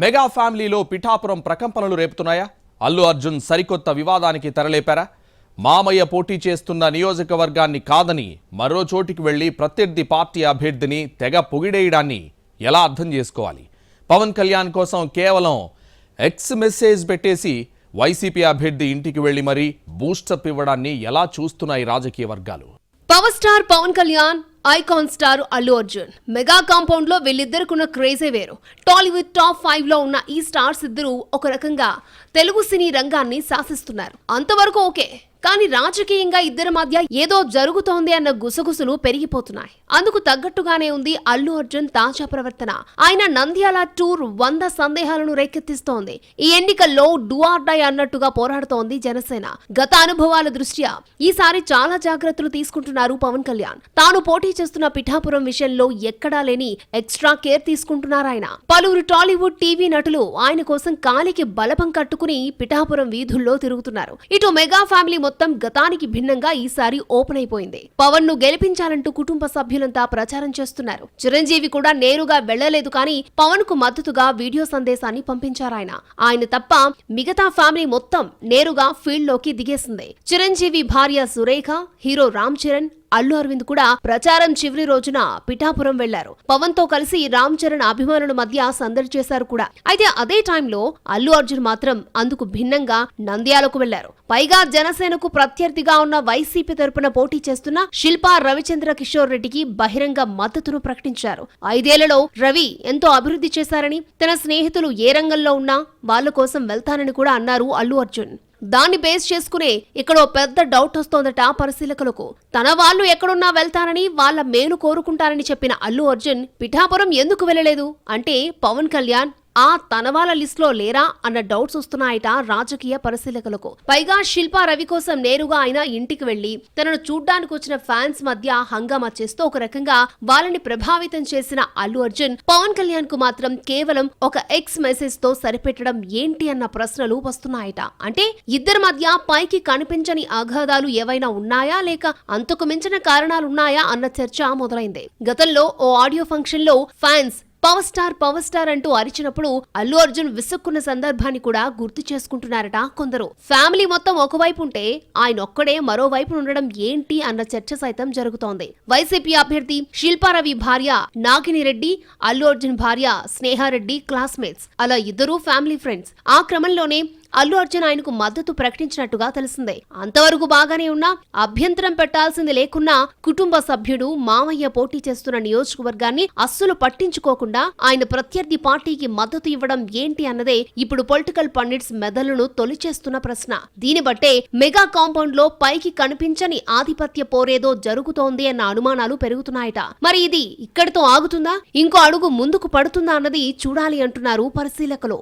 Mega ఫ్యామిలీలో పిఠాపురం ప్రకంపనలు రేపుతున్నాయా? అల్లు అర్జున్ సరికొత్త వివాదానికి తెరలేపారా? మామయ్య పోటీ చేస్తున్న నియోజకవర్గాన్ని కాదని మరో చోటికి వెళ్ళి ప్రత్యర్థి పార్టీ అభ్యర్థిని తెగ పొగిడేయడాన్ని ఎలా అర్థం చేసుకోవాలి? పవన్ కళ్యాణ్ కోసం కేవలం ఎక్స్ మెసేజ్ పెట్టేసి వైసీపీ అభ్యర్థి ఇంటికి వెళ్ళి మరీ బూస్టప్ ఇవ్వడాన్ని ఎలా చూస్తున్నాయి రాజకీయ వర్గాలు? Power star Pawan Kalyan icon star Allu Arjun. Mega కాంపౌండ్లో వీళ్ళిద్దరికున్న క్రేజే వేరు. టాలీవుడ్ టాప్ ఫైవ్లో ఉన్న ఈ స్టార్స్ ఇద్దరు ఒక రకంగా తెలుగు సినీ రంగాన్ని శాసిస్తున్నారు. అంతవరకు ఓకే. కానీ రాజకీయంగా ఇద్దరి మధ్య ఏదో జరుగుతోంది అన్న గుసగుసలు పెరిగిపోతున్నాయి. అందుకు తగ్గట్టుగానే ఉంది అల్లు అర్జున్ తాజా ప్రవర్తన. ఆయన నంద్యాల టూర్ వంద సందేహాలను రేకెత్తిస్తోంది. ఈ ఎన్నికల్లో డై అన్నట్టుగా పోరాడుతోంది జనసేన. గత అనుభవాల దృష్ట్యా ఈసారి చాలా జాగ్రత్తలు తీసుకుంటున్నారు పవన్ కళ్యాణ్. తాను పోటీ చేస్తున్న పిఠాపురం విషయంలో ఎక్కడా లేని ఎక్స్ట్రా కేర్ తీసుకుంటున్నారాయన పలువురు టాలీవుడ్ టీవీ నటులు ఆయన కోసం కాలికి బలపం కట్టుకుని పిఠాపురం వీధుల్లో తిరుగుతున్నారు. ఇటు మెగా ఫ్యామిలీ మొత్తం గతానికి భిన్నంగా ఈసారి ఓపెన్ అయిపోయింది. పవన్ను గెలిపించాలంటూ కుటుంబ సభ్యులంతా ప్రచారం చేస్తున్నారు. చిరంజీవి కూడా నేరుగా వెళ్ళలేదు కానీ పవన్కు మద్దతుగా వీడియో సందేశాన్ని పంపించారాయన ఆయన. తప్ప మిగతా ఫ్యామిలీ మొత్తం నేరుగా ఫీల్డ్లోకి దిగేసింది. చిరంజీవి భార్య సురేఖ హీరో రామ్ చరణ్ అల్లు అరవింద్ కూడా ప్రచారం చివరి రోజున పిఠాపురం వెళ్ళారు. పవన్తో కలిసి రామ్ చరణ్ అభిమానుల మధ్య సందడి చేశారు కూడా. అయితే అదే టైంలో అల్లు అర్జున్ మాత్రం అందుకు భిన్నంగా నంద్యాలకు వెళ్ళారు. పైగా జనసేనకు ప్రత్యర్థిగా ఉన్న వైసీపీ తరపున పోటీ చేస్తున్న శిల్పా రవిచంద్ర కిషోర్ రెడ్డికి బహిరంగ మద్దతును ప్రకటించారు. ఐదేళ్ళలో రవి ఎంతో అభివృద్ధి చేశారని తన స్నేహితులు ఏ రంగంలో ఉన్నా వాళ్ళ కోసం వెళ్తానని కూడా అన్నారు అల్లు అర్జున్. దాన్ని బేస్ చేసుకునే ఇక్కడ పెద్ద డౌట్ వస్తోందట పరిశీలకులకు. తన వాళ్ళు ఎక్కడున్నా వెళ్తారని వాళ్ళ మేలు కోరుకుంటారని చెప్పిన అల్లు అర్జున్ పిఠాపురం ఎందుకు వెళ్ళలేదు? అంటే పవన్ కళ్యాణ్ ఆ తన వాళ్ళ లిస్ట్లో లేరా అన్న డౌట్స్ వస్తున్నాయట రాజకీయ పరిశీలకులకు. పైగా శిల్పా రవి కోసం నేరుగా ఆయన ఇంటికి వెళ్ళి తనను చూడ్డానికి వచ్చిన ఫ్యాన్స్ మధ్య హంగామా చేస్తూ ఒక రకంగా వాళ్ళని ప్రభావితం చేసిన అల్లు అర్జున్ పవన్ కళ్యాణ్కు మాత్రం కేవలం ఒక ఎక్స్ మెసేజ్తో సరిపెట్టడం ఏంటి అన్న ప్రశ్నలు వస్తున్నాయట. అంటే ఇద్దరి మధ్య పైకి కనిపించని అగాధాలు ఏవైనా ఉన్నాయా లేక అంతకు మించిన కారణాలున్నాయా అన్న చర్చ మొదలైంది. గతంలో ఓ ఆడియో ఫంక్షన్లో fans power star power star అంటూ అరిచినప్పుడు అల్లు అర్జున్ విసుక్కున్న సందర్భాన్ని కూడా గుర్తు చేసుకుంటున్నారట కొందరు. ఫ్యామిలీ మొత్తం ఒకవైపు ఉంటే ఆయన ఒక్కడే మరోవైపు ఉండడం ఏంటి అన్న చర్చ సైతం జరుగుతోంది. వైసీపీ అభ్యర్థి శిల్పారవి భార్య నాగిని రెడ్డి అల్లు అర్జున్ భార్య స్నేహారెడ్డి క్లాస్మేట్స్. అలా ఇద్దరూ ఫ్యామిలీ ఫ్రెండ్స్. ఆ క్రమంలోనే అల్లు అర్జున్ ఆయనకు మద్దతు ప్రకటించినట్టుగా తెలిసిందే. అంతవరకు బాగానే ఉన్నా అభ్యంతరం పెట్టాల్సింది లేకున్నా కుటుంబ సభ్యుడు మామయ్య పోటీ చేస్తున్న నియోజకవర్గాన్ని అస్సలు పట్టించుకోకుండా ఆయన ప్రత్యర్థి పార్టీకి మద్దతు ఇవ్వడం ఏంటి అన్నదే ఇప్పుడు పొలిటికల్ పండిట్స్ మెదళ్ళను తొలిచేస్తున్న ప్రశ్న. దీన్ని బట్టే మెగా కాంపౌండ్లో పైకి కనిపించని ఆధిపత్య పోరేదో జరుగుతోంది అన్న అనుమానాలు పెరుగుతున్నాయట. మరి ఇది ఇక్కడితో ఆగుతుందా? ఇంకో అడుగు ముందుకు పడుతుందా అన్నది చూడాలి అంటున్నారు పరిశీలకులు.